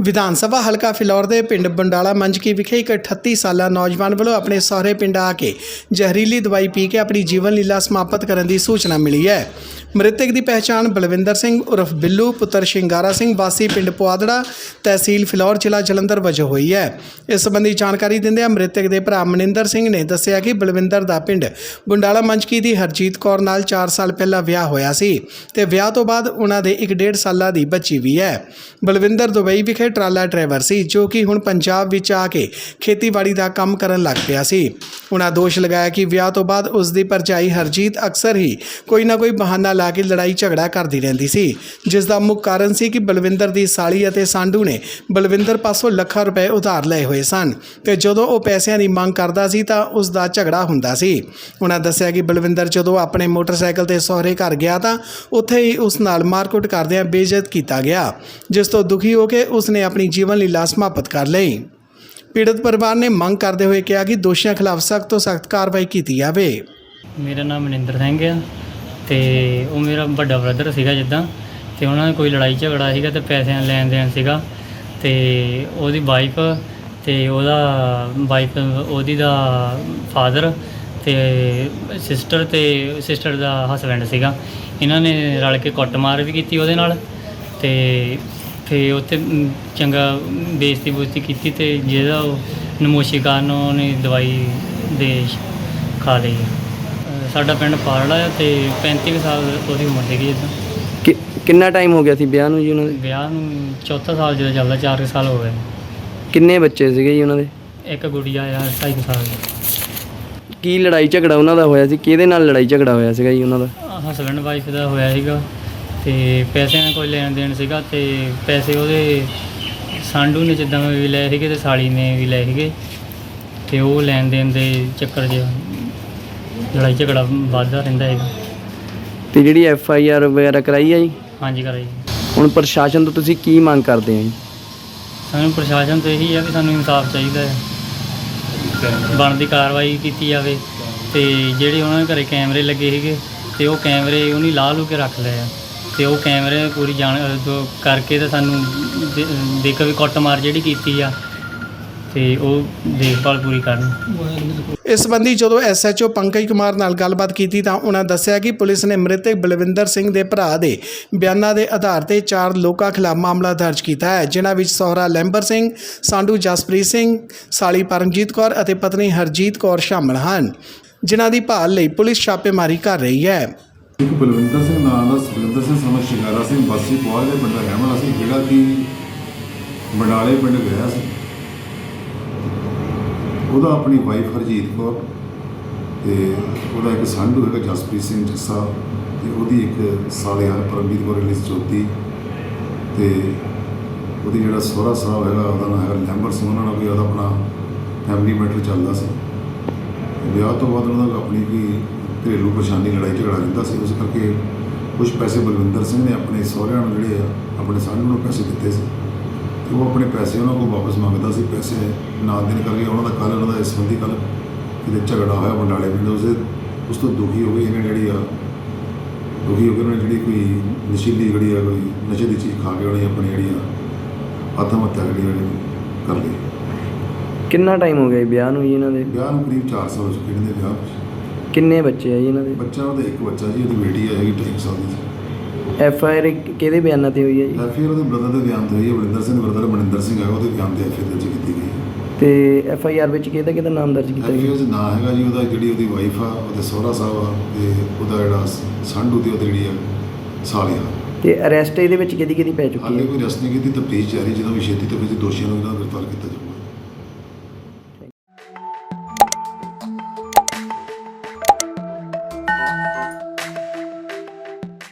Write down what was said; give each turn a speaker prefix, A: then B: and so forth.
A: ਵਿਧਾਨ ਸਭਾ ਹਲਕਾ ਫਿਲੌਰ ਦੇ ਪਿੰਡ ਬੰਡਾਲਾ ਮੰਜਕੀ ਵਿਖੇ ਇੱਕ 38 ਸਾਲਾ ਨੌਜਵਾਨ ਵੱਲੋਂ ਆਪਣੇ ਸਹੁਰੇ ਪਿੰਡ ਆ ਕੇ ਜ਼ਹਿਰੀਲੀ ਦਵਾਈ ਪੀ ਕੇ ਆਪਣੀ ਜੀਵਨ ਲੀਲਾ ਸਮਾਪਤ ਕਰਨ ਦੀ ਸੂਚਨਾ ਮਿਲੀ ਹੈ। ਮ੍ਰਿਤਕ ਦੀ ਪਹਿਚਾਣ ਬਲਵਿੰਦਰ ਸਿੰਘ ਉਰਫ ਬਿੱਲੂ, ਪੁੱਤਰ ਸ਼ਿੰਗਾਰਾ ਸਿੰਘ, ਵਾਸੀ ਪਿੰਡ ਪੁਆਦੜਾ ਤਹਿਸੀਲ ਫਿਲੌਰ, ਜ਼ਿਲ੍ਹਾ ਜਲੰਧਰ ਵਜੋਂ ਹੋਈ ਹੈ। ਇਸ ਸੰਬੰਧੀ ਜਾਣਕਾਰੀ ਦਿੰਦਿਆਂ ਮ੍ਰਿਤਕ ਦੇ ਭਰਾ ਮਨਿੰਦਰ ਸਿੰਘ ਨੇ ਦੱਸਿਆ ਕਿ ਬਲਵਿੰਦਰ ਦਾ ਪਿੰਡ ਬੰਡਾਲਾ ਮੰਜਕੀ ਦੀ ਹਰਜੀਤ ਕੌਰ ਨਾਲ 4 ਸਾਲ ਪਹਿਲਾਂ ਵਿਆਹ ਹੋਇਆ ਸੀ ਤੇ ਵਿਆਹ ਤੋਂ ਬਾਅਦ ਉਹਨਾਂ ਦੇ ਇੱਕ ਡੇਢ ਸਾਲਾਂ ਦੀ ਬੱਚੀ ਵੀ ਹੈ। ਬਲਵਿੰਦਰ ਦੁਬਈ ਵਿਖੇ ਟਰਾਲਾ ਡਰਾਈਵਰ ਸੀ ਜੋ ਕਿ ਹੁਣ ਪੰਜਾਬ ਵਿੱਚ ਆ ਕੇ ਖੇਤੀਬਾੜੀ ਦਾ ਕੰਮ ਕਰਨ ਲੱਗ ਪਿਆ ਸੀ। ਉਹਨਾਂ ਦੋਸ਼ ਲਗਾਇਆ ਕਿ ਵਿਆਹ ਤੋਂ ਬਾਅਦ ਉਸ ਦੀ ਪਰਜਾਈ ਹਰਜੀਤ ਅਕਸਰ ਹੀ ਕੋਈ ਨਾ ਕੋਈ ਬਹਾਨਾ ਲਾ ਕੇ ਲੜਾਈ ਝਗੜਾ ਕਰਦੀ ਰਹਿੰਦੀ ਸੀ। ਜਿਸ ਦਾ ਮੁੱਖ ਕਾਰਨ ਸੀ ਕਿ ਬਲਵਿੰਦਰ ਦੀ ਸਾਲੀ ਅਤੇ ਸਾਂਢੂ ਨੇ ਬਲਵਿੰਦਰ ਪਾਸੋਂ ਲੱਖਾਂ ਰੁਪਏ ਉਧਾਰ ਲਏ ਹੋਏ ਸਨ ਤੇ ਜਦੋਂ ਉਹ ਪੈਸਿਆਂ ਦੀ ਮੰਗ ਕਰਦਾ ਸੀ ਤਾਂ ਉਸ ਦਾ ਝਗੜਾ ਹੁੰਦਾ ਸੀ। ਉਹਨਾਂ ਦੱਸਿਆ ਕਿ ਬਲਵਿੰਦਰ ਜਦੋਂ ਆਪਣੇ ਮੋਟਰਸਾਈਕਲ ਤੇ ਸਹੁਰੇ ਘਰ ਗਿਆ ਤਾਂ ਉੱਥੇ ਹੀ ਉਸ ਨਾਲ ਮਾਰਕੁੱਟ ਕਰਦਿਆਂ ਬੇਇੱਜ਼ਤ ਕੀਤਾ ਗਿਆ, ਜਿਸ ਤੋਂ ਦੁਖੀ ਹੋ ਕੇ ਉਸ ਨੇ ਆਪਣੀ ਜੀਵਨ ਲੀਲਾ ਸਮਾਪਤ ਕਰ ਲਈ। ਪੀੜਤ ਪਰਿਵਾਰ ਨੇ ਮੰਗ ਕਰਦੇ ਹੋਏ ਕਿਹਾ ਕਿ ਦੋਸ਼ੀਆਂ ਖਿਲਾਫ ਸਖਤ ਤੋਂ ਸਖਤ ਕਾਰਵਾਈ ਕੀਤੀ ਜਾਵੇ।
B: ਮੇਰਾ ਨਾਮ ਮਨਿੰਦਰ ਸਿੰਘ ਆ ਤੇ ਉਹ ਮੇਰਾ ਵੱਡਾ ਬ੍ਰਦਰ ਸੀਗਾ ਜਿੱਦਾਂ ਤੇ ਉਹਨਾਂ ਨਾਲ ਕੋਈ ਲੜਾਈ ਝਗੜਾ ਸੀਗਾ ਤੇ ਪੈਸਿਆਂ ਲੈਣ ਦੇਣ ਸੀਗਾ ਤੇ ਉਹਦੀ ਵਾਈਫ ਤੇ ਉਹਦਾ ਵਾਈਫ ਉਹਦੀ ਦਾ ਫਾਦਰ ਤੇ ਸਿਸਟਰ ਤੇ ਸਿਸਟਰ ਦਾ ਹਸਬੈਂਡ ਸੀਗਾ। ਇਹਨਾਂ ਨੇ ਰਲ ਕੇ ਕੁੱਟਮਾਰ ਵੀ ਕੀਤੀ ਉਹਦੇ ਨਾਲ ਤੇ ਤੇ ਉੱਥੇ ਮ, ਚੰਗਾ ਬੇਇੱਜ਼ਤੀ ਬੁਇਜ਼ਤੀ ਕੀਤੀ ਤੇ ਜਿਹਦਾ ਉਹ ਨਮੋਸ਼ੀ ਕਾਰਨ ਉਹਨੇ ਦਵਾਈ ਦੇ ਖਾ ਲਈ ਸਾਡਾ ਪਿੰਡ ਪਾਰੜਾ ਹੈ ਤੇ 35 ਕੁ ਸਾਲ ਉਹਦੀ ਉਮਰ ਸੀਗੀ ਜਿੱਦਾਂ
C: ਕਿ- ਕਿੰਨਾ ਟਾਈਮ ਹੋ ਗਿਆ ਸੀ ਵਿਆਹ ਨੂੰ ਜੀ ਉਹਨਾਂ ਦੇ?
B: ਵਿਆਹ ਨੂੰ ਚੌਥਾ ਸਾਲ ਜਦੋਂ ਚੱਲਦਾ 4 ਸਾਲ ਹੋ ਗਏ।
C: ਕਿੰਨੇ ਬੱਚੇ ਸੀਗੇ ਜੀ ਉਹਨਾਂ ਦੇ?
B: ਇੱਕ ਗੁੜੀਆ ਆ 2.5 ਸਾਲ ਦੀ।
C: ਕੀ ਲੜਾਈ ਝਗੜਾ ਉਹਨਾਂ ਦਾ ਹੋਇਆ ਸੀ? ਕਿਹਦੇ ਨਾਲ ਲੜਾਈ ਝਗੜਾ ਹੋਇਆ ਸੀਗਾ ਜੀ ਉਹਨਾਂ ਦਾ?
B: ਹਸਬੈਂਡ ਵਾਈਫ ਦਾ ਹੋਇਆ ਸੀਗਾ। ਤੇ ਪੈਸਿਆਂ ਦਾ ਕੋਈ ਲੈਣ ਦੇਣ ਸੀਗਾ ਤੇ ਪੈਸੇ ਉਹਦੇ ਸਾਂਢੂ ਨੇ ਜਿੱਦਾਂ ਵੀ ਲਏ ਸੀਗੇ ਤੇ ਸਾਲੀ ਨੇ ਵੀ ਲਏ ਸੀਗੇ ਤੇ ਉਹ ਲੈਣ ਦੇਣ ਦੇ ਚੱਕਰ 'ਚ ਲੜਾਈ ਝਗੜਾ ਵੱਧਦਾ ਰਹਿੰਦਾ ਹੈਗਾ।
C: ਤੇ ਜਿਹੜੀ ਐਫ ਆਈ ਆਰ ਵਗੈਰਾ ਕਰਾਈ ਆ ਜੀ?
B: ਹਾਂਜੀ ਕਰਾਈ।
C: ਹੁਣ ਪ੍ਰਸ਼ਾਸਨ ਤੋਂ ਤੁਸੀਂ ਕੀ ਮੰਗ ਕਰਦੇ ਆ ਜੀ?
B: ਸਾਨੂੰ ਪ੍ਰਸ਼ਾਸਨ ਤੋਂ ਇਹੀ ਆ ਕਿ ਸਾਨੂੰ ਇਨਸਾਫ ਚਾਹੀਦਾ ਹੈ। ਬਣਦੀ ਕਾਰਵਾਈ ਕੀਤੀ ਜਾਵੇ ਤੇ ਜਿਹੜੇ ਉਹਨਾਂ ਦੇ ਘਰੇ ਕੈਮਰੇ ਲੱਗੇ ਸੀਗੇ ਤੇ ਉਹ ਕੈਮਰੇ ਉਹਨੇ ਲਾ ਲੂ ਕੇ ਰੱਖ ਲਏ ਆ। ਤੇ ਉਹ ਕੈਮਰੇ ਪੂਰੀ ਜਾਣ ਜੋ ਕਰਕੇ ਤੇ ਸਾਨੂੰ ਦੇ- ਦੇਖੋ ਵੀ ਕੁੱਟਮਾਰ ਜਿਹੜੀ ਕੀਤੀ ਆ, ਤੇ ਉਹ ਦੇਖਭਾਲ ਪੂਰੀ ਕਰਨ।
A: ਇਸ ਸੰਬੰਧੀ ਜਦੋਂ ਐਸਐਚਓ ਪੰਕਜ ਕੁਮਾਰ ਨਾਲ ਗੱਲਬਾਤ ਕੀਤੀ ਤਾਂ ਉਹਨਾਂ ਦੱਸਿਆ ਕਿ ਪੁਲਿਸ ਨੇ ਮ੍ਰਿਤਕ ਬਲਵਿੰਦਰ ਸਿੰਘ ਦੇ ਭਰਾ ਦੇ ਬਿਆਨਾਂ ਦੇ ਆਧਾਰ ਤੇ ਚਾਰ ਲੋਕਾਂ ਖਿਲਾਫ ਮਾਮਲਾ ਦਰਜ ਕੀਤਾ ਹੈ, ਜਿਨ੍ਹਾਂ ਵਿੱਚ ਸਹੁਰਾ ਲੈਂਬਰ ਸਿੰਘ ਸਾਂਢੂ ਜਸਪ੍ਰੀਤ ਸਿੰਘ, ਸਾਲੀ ਪਰਮਜੀਤ ਕੌਰ ਅਤੇ ਪਤਨੀ ਹਰਜੀਤ ਕੌਰ ਸ਼ਾਮਲ ਹਨ, ਜਿਨ੍ਹਾਂ ਦੀ ਭਾਲ ਲਈ ਪੁਲਿਸ ਛਾਪੇਮਾਰੀ ਕਰ ਰਹੀ ਹੈ।
D: ਇੱਕ ਬਲਵਿੰਦਰ ਸਿੰਘ ਨਾਂ ਦਾ ਸੁਖਵਿੰਦਰ ਸਿੰਘ ਸਮਝ ਸ਼ਿੰਗਾਰਾ ਸਿੰਘ ਬਾਸੀ ਪੁਆਲ ਦੇ ਪਿੰਡ ਦਾ ਰਹਿਣ ਵਾਲਾ ਸੀ, ਜਿਹੜਾ ਕਿ ਬਡਾਲੇ ਪਿੰਡ ਗਿਆ ਸੀ। ਉਹਦਾ ਆਪਣੀ ਵਾਈਫ ਹਰਜੀਤ ਕੌਰ ਤੇ ਉਹਦਾ ਇੱਕ ਸੰਧੂ ਹੈਗਾ ਜਸਪ੍ਰੀਤ ਸਿੰਘ ਜੱਸਾ ਤੇ ਉਹਦੀ ਇੱਕ ਸਾਲਿਆਰ ਪਰਮਜੀਤ ਕੌਰ ਰਿਲੀਜ਼ ਚੌਥੀ ਤੇ ਉਹਦੀ ਜਿਹੜਾ ਸਹੁਰਾ ਸਾਹਿਬ ਹੈਗਾ, ਉਹਦਾ ਨਾਮ ਹੈਗਾ ਲੈਂਬਰ ਸਿੰਘ, ਉਹਨਾਂ ਨਾਲ ਵੀ ਉਹਦਾ ਆਪਣਾ ਫੈਮਿਲੀ ਮੈਟਰ ਚੱਲਦਾ ਸੀ। ਵਿਆਹ ਤੋਂ ਬਾਅਦ ਉਹਨਾਂ ਦਾ ਆਪਣੀ ਕੋਈ ਘਰੇਲੂ ਪਰੇਸ਼ਾਨੀ ਲੜਾਈ ਝਗੜਾ ਰਹਿੰਦਾ ਸੀ ਉਸ ਕਰਕੇ ਕੁਝ ਪੈਸੇ ਬਲਵਿੰਦਰ ਸਿੰਘ ਨੇ ਆਪਣੇ ਸਹੁਰਿਆਂ ਨੂੰ ਜਿਹੜੇ ਆ ਆਪਣੇ ਸਾਂਢੂ ਨੂੰ ਪੈਸੇ ਦਿੱਤੇ ਸੀ। ਤੇ ਉਹ ਆਪਣੇ ਪੈਸੇ ਉਹਨਾਂ ਕੋਲ ਵਾਪਸ ਮੰਗਦਾ ਸੀ ਪੈਸੇ ਨਾ ਦੇਣ ਕਰਕੇ ਉਹਨਾਂ ਦਾ ਕੱਲ੍ਹ ਉਹਨਾਂ ਦਾ ਇਸ ਸੰਬੰਧੀ ਕੱਲ੍ਹ ਕਿਤੇ ਝਗੜਾ ਹੋਇਆ ਬੰਡਾਲੇ ਪਿੰਡ ਉਸੇ ਉਸ ਤੋਂ ਦੁਖੀ ਹੋ ਗਏ ਇਹਨੇ ਜਿਹੜੀ ਆ ਦੁਖੀ ਹੋ ਕੇ ਉਹਨਾਂ ਜਿਹੜੀ ਕੋਈ ਨਸ਼ੀਲੀ ਜਿਹੜੀ ਆ ਕੋਈ ਨਸ਼ੇ ਦੀ ਚੀਜ਼ ਖਾ ਕੇ ਉਹਨੇ ਆਪਣੀ ਜਿਹੜੀ ਆ ਆਤਮ ਹੱਤਿਆ ਜਿਹੜੀ ਕਰ ਲਈ।
C: ਕਿੰਨਾ ਟਾਈਮ ਹੋ ਗਿਆ ਵਿਆਹ ਨੂੰ ਜੀ ਇਹਨਾਂ ਦੇ?
D: ਵਿਆਹ ਨੂੰ ਕਰੀਬ 4 ਸਾਲ ਹੋ ਚੁੱਕੇ ਨੇ ਵਿਆਹ ਨੂੰ।
C: ਕਿੰਨੇ ਬੱਚੇ ਆ ਜੀ ਇਹਨਾਂ ਦੇ?
D: ਬੱਚਾ ਉਹਦਾ ਇੱਕ ਬੱਚਾ ਜੀ ਉਹਦੀ ਬੇਟੀ ਆ ਹੈਗੀ 2 ਸਾਲ ਦੀ
C: ਐਫ ਆਈ ਆਰ ਕਿਹਦੇ ਬਿਆਨਾਂ ਤੇ ਹੋਈ ਹੈ ਜੀ?
D: ਐਫਆਈਆਰ ਉਹਦੇ ਬ੍ਰਦਰ ਦੇ ਬਿਆਨ ਤੇ ਹੋਈ ਹੈ ਬਲਿੰਦਰ ਸਿੰਘ ਬ੍ਰਦਰ ਮਨਿੰਦਰ ਸਿੰਘ ਹੈ ਉਹਦੇ ਬਿਆਨ ਤੇ ਐਫਆਈਆਰ ਦਰਜ ਕੀਤੀ ਗਈ ਹੈ
C: ਤੇ ਐਫ ਆਈ ਆਰ ਵਿੱਚ ਕਿਹਦਾ ਕਿਹਦਾ ਨਾਮ ਦਰਜ ਕੀਤਾ ਗਿਆ?
D: ਐਫਆਈਆਰ ਦਾ ਨਾਂ ਹੈਗਾ ਜੀ ਉਹਦਾ ਜਿਹੜੀ ਉਹਦੀ ਵਾਈਫ ਆ ਉਹਦੇ ਸਹੁਰਾ ਸਾਹਿਬ ਆ ਤੇ ਉਹਦਾ ਜਿਹੜਾ ਸੰਧੂ ਦੀ ਉਹਦੀ ਜਿਹੜੀ ਆ ਸਾਲੀਆ
C: ਤੇ ਅਰੈਸਟ ਇਹਦੇ ਵਿੱਚ ਕਿਹਦੀ ਕਿਹਦੀ ਪੈ ਚੁੱਕੀ
D: ਹਾਲੇ
C: ਹੈ
D: ਕੋਈ ਰਸਮੀ ਕੀਤੀ ਤਫਤੀਸ਼ ਜਾਰੀ ਜਦੋਂ ਵੀ ਛੇਤੀ ਤੋਂ ਵੀ ਦੋਸ਼ੀਆਂ ਨੂੰ ਇਹਨਾਂ ਗ੍ਰਿਫਤਾਰ ਕੀਤਾ ਜਾਊਗਾ